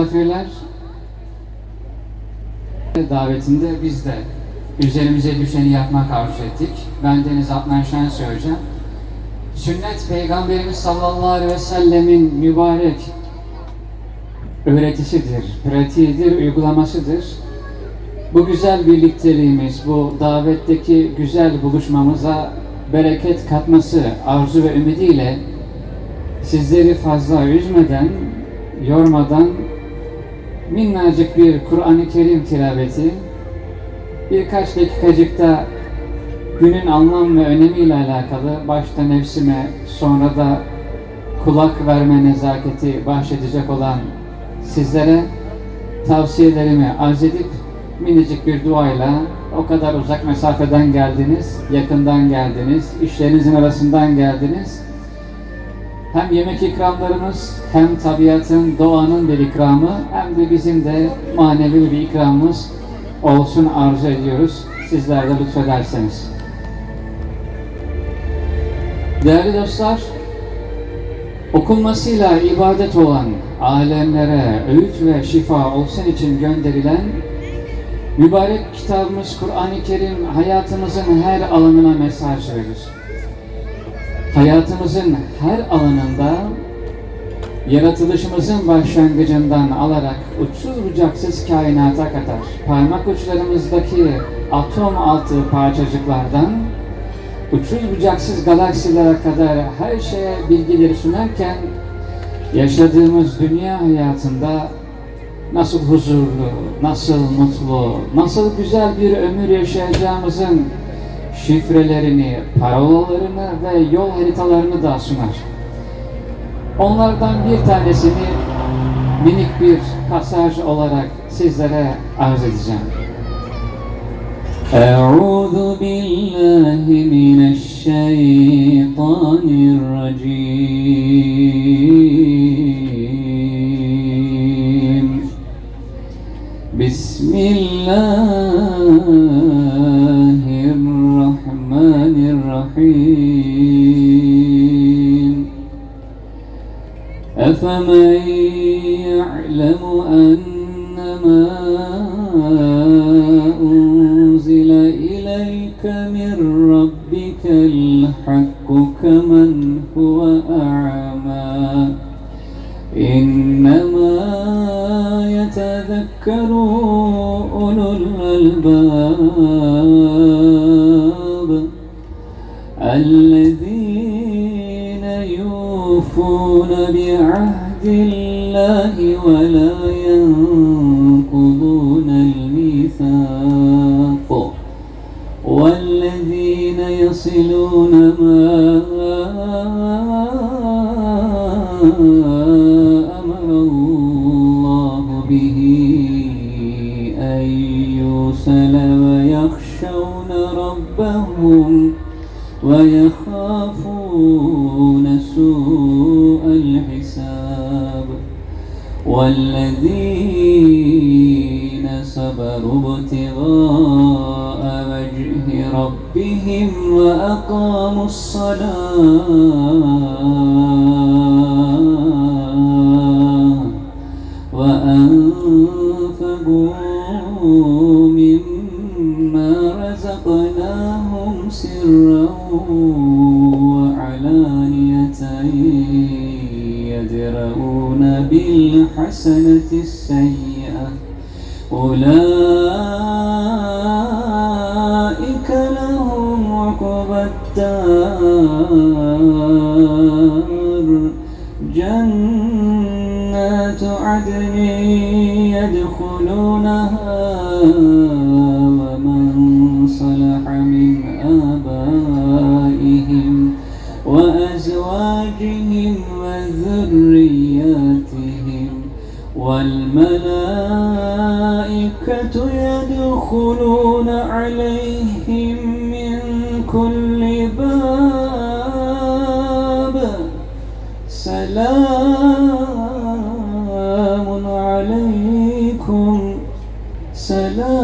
Misafirler, davetinde biz de üzerimize düşeni yapmak arzu ettik. Ben Deniz Adnan Şensoy Hoca. Sünnet Peygamberimiz sallallahu aleyhi ve sellemin mübarek öğretisidir, pratiğidir, uygulamasıdır. Bu güzel birlikteliğimiz, bu davetteki güzel buluşmamıza bereket katması arzu ve ümidiyle sizleri fazla üzmeden, yormadan minnacık bir Kur'an-ı Kerim tilaveti, birkaç dakikacıkta günün anlam ve önemiyle alakalı başta nefsime sonra da kulak verme nezaketi bahşedecek olan sizlere tavsiyelerimi arz edip minicik bir duayla o kadar uzak mesafeden geldiniz, yakından geldiniz, işlerinizin arasından geldiniz. Hem yemek ikramlarımız, hem tabiatın, doğanın bir ikramı, hem de bizim de manevi bir ikramımız olsun arzu ediyoruz. Sizler de lütfederseniz. Değerli dostlar, okunmasıyla ibadet olan alemlere öğüt ve şifa olsun için gönderilen mübarek kitabımız Kur'an-ı Kerim hayatımızın her alanına mesaj verir. Hayatımızın her alanında yaratılışımızın başlangıcından alarak uçsuz bucaksız kainata kadar parmak uçlarımızdaki atom altı parçacıklardan uçsuz bucaksız galaksilere kadar her şeye bilgileri sunarken yaşadığımız dünya hayatında nasıl huzurlu, nasıl mutlu, nasıl güzel bir ömür yaşayacağımızın şifrelerini, parolalarını ve yol haritalarını da sunar. Onlardan bir tanesini minik bir pasaj olarak sizlere arz edeceğim. أعوذ بالله من الشيطان الرجيم بسم الله الرحمن الرحيم. أفمن يعلم أنما أنزل إليك من ربك الحق كمن هو أعمى. إنما يتذكر أولو الألباب. الذين يوفون بعهد الله ولا ينقضون الميثاق والذين يصلون ما أمر الله به أن يوصل الحساب والذين صبروا ابتغاء وجه ربهم وأقاموا الصلاة وأنفقوا مما رزقناهم سرا وعلانية بالحسنة السيئة. أولئك لهم عقبى الدار. جنات عدن يدخلونها. والملائكة يدخلون عليهم من كل باب. سلام عليكم. سلام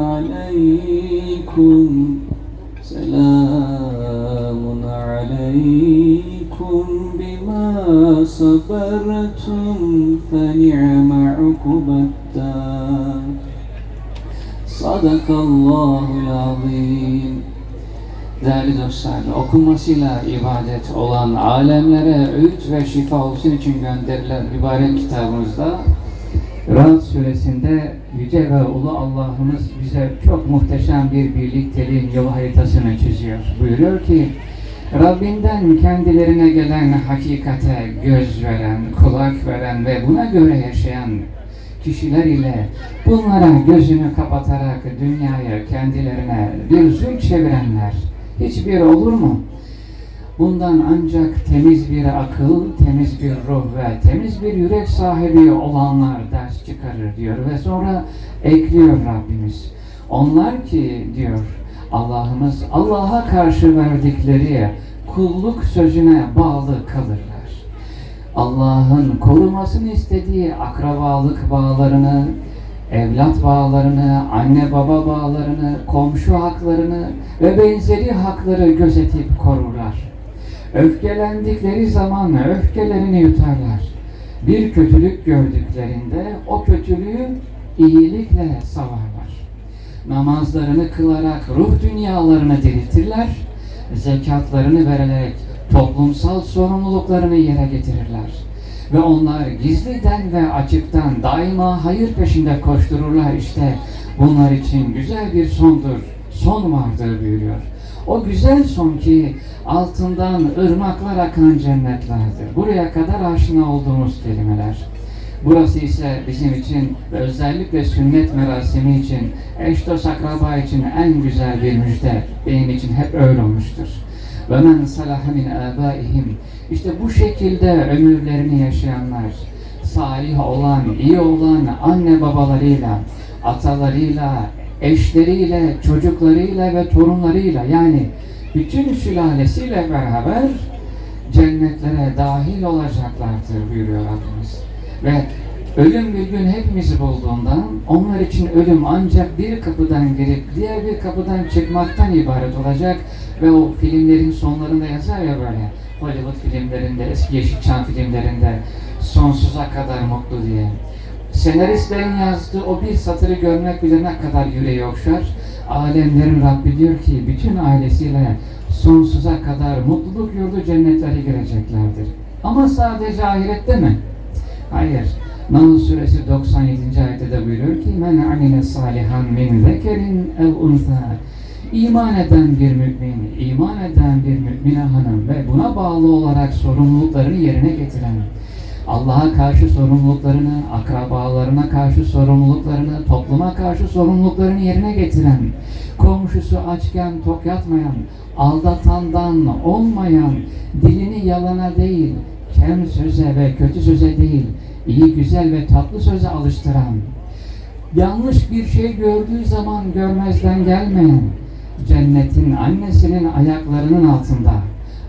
عليكم. سلام عليكم. بما صبرتم صبرتم فنعم عقبى الدار صدق الله العظيم Değerli dostlar, okunmasıyla ibadet olan alemlere öğüt ve şifa olsun için gönderilen mübarek kitabımızda Rad suresinde Yüce ve Ulu Allah'ımız bize çok muhteşem bir birlikteliğin yol haritasını çiziyor. Buyuruyor ki, Rabbinden kendilerine gelen hakikate göz veren, kulak veren ve buna göre yaşayan kişiler ile bunlara gözünü kapatarak dünyaya kendilerine bir zul çevirenler hiçbir olur mu? Bundan ancak temiz bir akıl, temiz bir ruh ve temiz bir yürek sahibi olanlar ders çıkarır diyor ve sonra ekliyor Rabbimiz. Onlar ki diyor Allah'ımız Allah'a karşı verdikleri kulluk sözüne bağlı kalırlar. Allah'ın korumasını istediği akrabalık bağlarını, evlat bağlarını, anne baba bağlarını, komşu haklarını ve benzeri hakları gözetip korurlar. Öfkelendikleri zaman öfkelerini yutarlar. Bir kötülük gördüklerinde o kötülüğü iyilikle savarlar. Namazlarını kılarak ruh dünyalarını diriltirler. Zekatlarını vererek toplumsal sorumluluklarını yere getirirler. Ve onlar gizliden ve açıktan daima hayır peşinde koştururlar işte. Bunlar için güzel bir sondur, son vardır buyuruyor. O güzel son ki altından ırmaklar akan cennetlerdir. Buraya kadar aşina olduğumuz kelimeler. Burası ise bizim için ve özellikle sünnet merasimi için, eş dost akraba için en güzel bir müjde. Benim için hep öyle olmuştur. Ve men salaha min. İşte bu şekilde ömürlerini yaşayanlar, salih olan, iyi olan anne babalarıyla, atalarıyla, eşleriyle, çocuklarıyla ve torunlarıyla yani bütün sülalesiyle beraber cennetlere dahil olacaklardır buyuruyor Rabbimiz. Ve ölüm bir gün hepimizi bulduğundan onlar için ölüm ancak bir kapıdan girip diğer bir kapıdan çıkmaktan ibaret olacak ve o filmlerin sonlarında yazar ya böyle Hollywood filmlerinde, eski Yeşilçam filmlerinde sonsuza kadar mutlu diye. Senaristlerin yazdığı o bir satırı görmek bile ne kadar yüreği okşar. Alemlerin Rabbi diyor ki bütün ailesiyle sonsuza kadar mutluluk yurdu cennetlere gireceklerdir. Ama sadece ahirette mi? Hayır. Nahl suresi 97. ayette de buyuruyor ki men amile salihan min zekerin ev unsa İman eden bir mümin, iman eden bir mümine hanım ve buna bağlı olarak sorumluluklarını yerine getiren, Allah'a karşı sorumluluklarını, akrabalarına karşı sorumluluklarını, topluma karşı sorumluluklarını yerine getiren, komşusu açken tok yatmayan, aldatandan olmayan, dilini yalana değil, kem söze ve kötü söze değil, iyi, güzel ve tatlı söze alıştıran, yanlış bir şey gördüğü zaman görmezden gelmeyen, cennetin annesinin ayaklarının altında,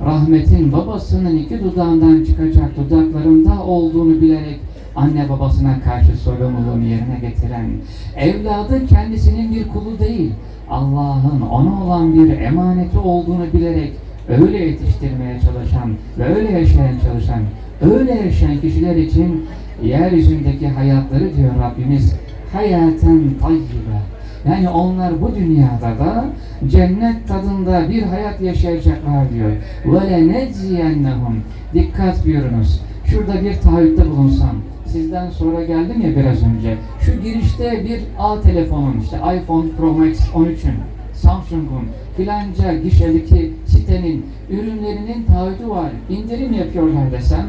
rahmetin babasının iki dudağından çıkacak dudaklarında olduğunu bilerek anne babasına karşı sorumluluğunu yerine getiren, evladı kendisinin bir kulu değil, Allah'ın ona olan bir emaneti olduğunu bilerek öyle yetiştirmeye çalışan ve öyle yaşayan çalışan, öyle yaşayan kişiler için yeryüzündeki hayatları diyor Rabbimiz hayaten tayyibe. Yani onlar bu dünyada da cennet tadında bir hayat yaşayacaklar diyor. Necziyennehum. Dikkat buyurunuz. Şurada bir taahhütte bulunsam. Sizden sonra geldim ya biraz önce. Şu girişte bir A telefonun işte iPhone Pro Max 13'ün Samsung'un filanca gişedeki sitenin ürünlerinin taahhütü var. İndirim yapıyorlar desem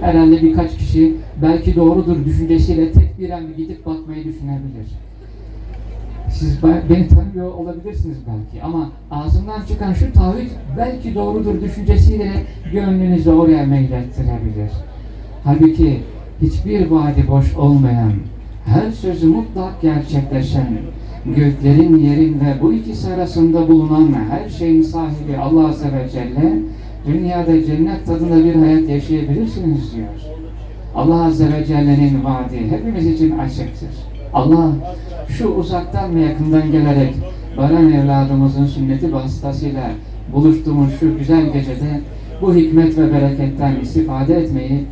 herhalde birkaç kişi belki doğrudur düşüncesiyle tek bir gidip bakmayı düşünebilir. Siz be- beni tanımıyor olabilirsiniz belki ama ağzımdan çıkan şu taahhüt belki doğrudur düşüncesiyle gönlünüzü oraya meylettirebilir. Halbuki hiçbir vaadi boş olmayan, her sözü mutlak gerçekleşen, göklerin, yerin ve bu ikisi arasında bulunan her şeyin sahibi Allah Azze ve Celle, dünyada cennet tadında bir hayat yaşayabilirsiniz diyor. Allah Azze ve Celle'nin vaadi hepimiz için açıktır. Allah şu uzaktan ve yakından gelerek Baran evladımızın sünneti vasıtasıyla buluştuğumuz şu güzel gecede bu hikmet ve bereketten istifade etmeyi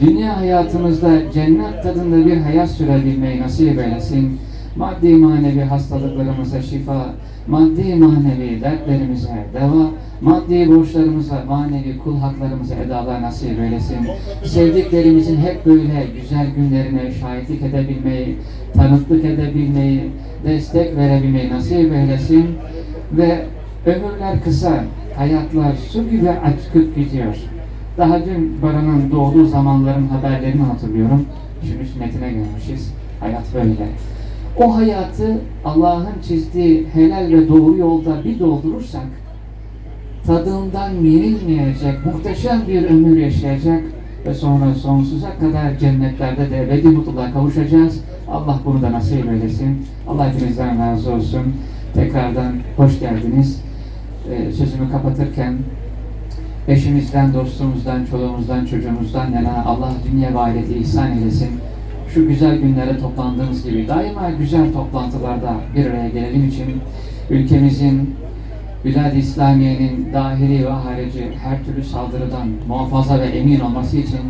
dünya hayatımızda cennet tadında bir hayat sürebilmeyi nasip eylesin. Maddi manevi hastalıklarımıza şifa, maddi manevi dertlerimize deva, maddi borçlarımıza, manevi kul haklarımıza edalar nasip eylesin. Sevdiklerimizin hep böyle güzel günlerine şahitlik edebilmeyi, tanıklık edebilmeyi, destek verebilmeyi nasip eylesin. Ve ömürler kısa, hayatlar su gibi akıp gidiyor. Daha dün Baran'ın doğduğu zamanların haberlerini hatırlıyorum. Şimdi sünnetine gelmişiz. Hayat böyle. O hayatı Allah'ın çizdiği helal ve doğru yolda bir doldurursak tadından yenilmeyecek muhteşem bir ömür yaşayacak ve sonra sonsuza kadar cennetlerde de ebedi mutluluğa kavuşacağız. Allah bunu da nasip eylesin. Allah hepinizden razı olsun. Tekrardan hoş geldiniz. Ee, sözümü kapatırken eşimizden, dostumuzdan, çoluğumuzdan, çocuğumuzdan yana Allah dünya ve ahireti ihsan eylesin. Şu güzel günlere toplandığımız gibi daima güzel toplantılarda bir araya gelelim için ülkemizin Bilad-i İslamiye'nin dahili ve harici her türlü saldırıdan muhafaza ve emin olması için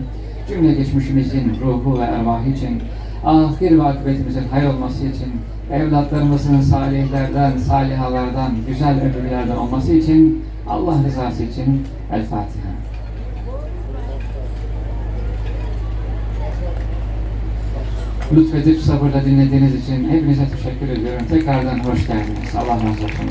cümle geçmişimizin ruhu ve ervahı için ahir ve akıbetimizin hayır olması için evlatlarımızın salihlerden, salihalardan, güzel ömürlerden olması için Allah rızası için El Fatiha. Lütfedip sabırla dinlediğiniz için hepinize teşekkür ediyorum. Tekrardan hoş geldiniz. Allah razı olsun.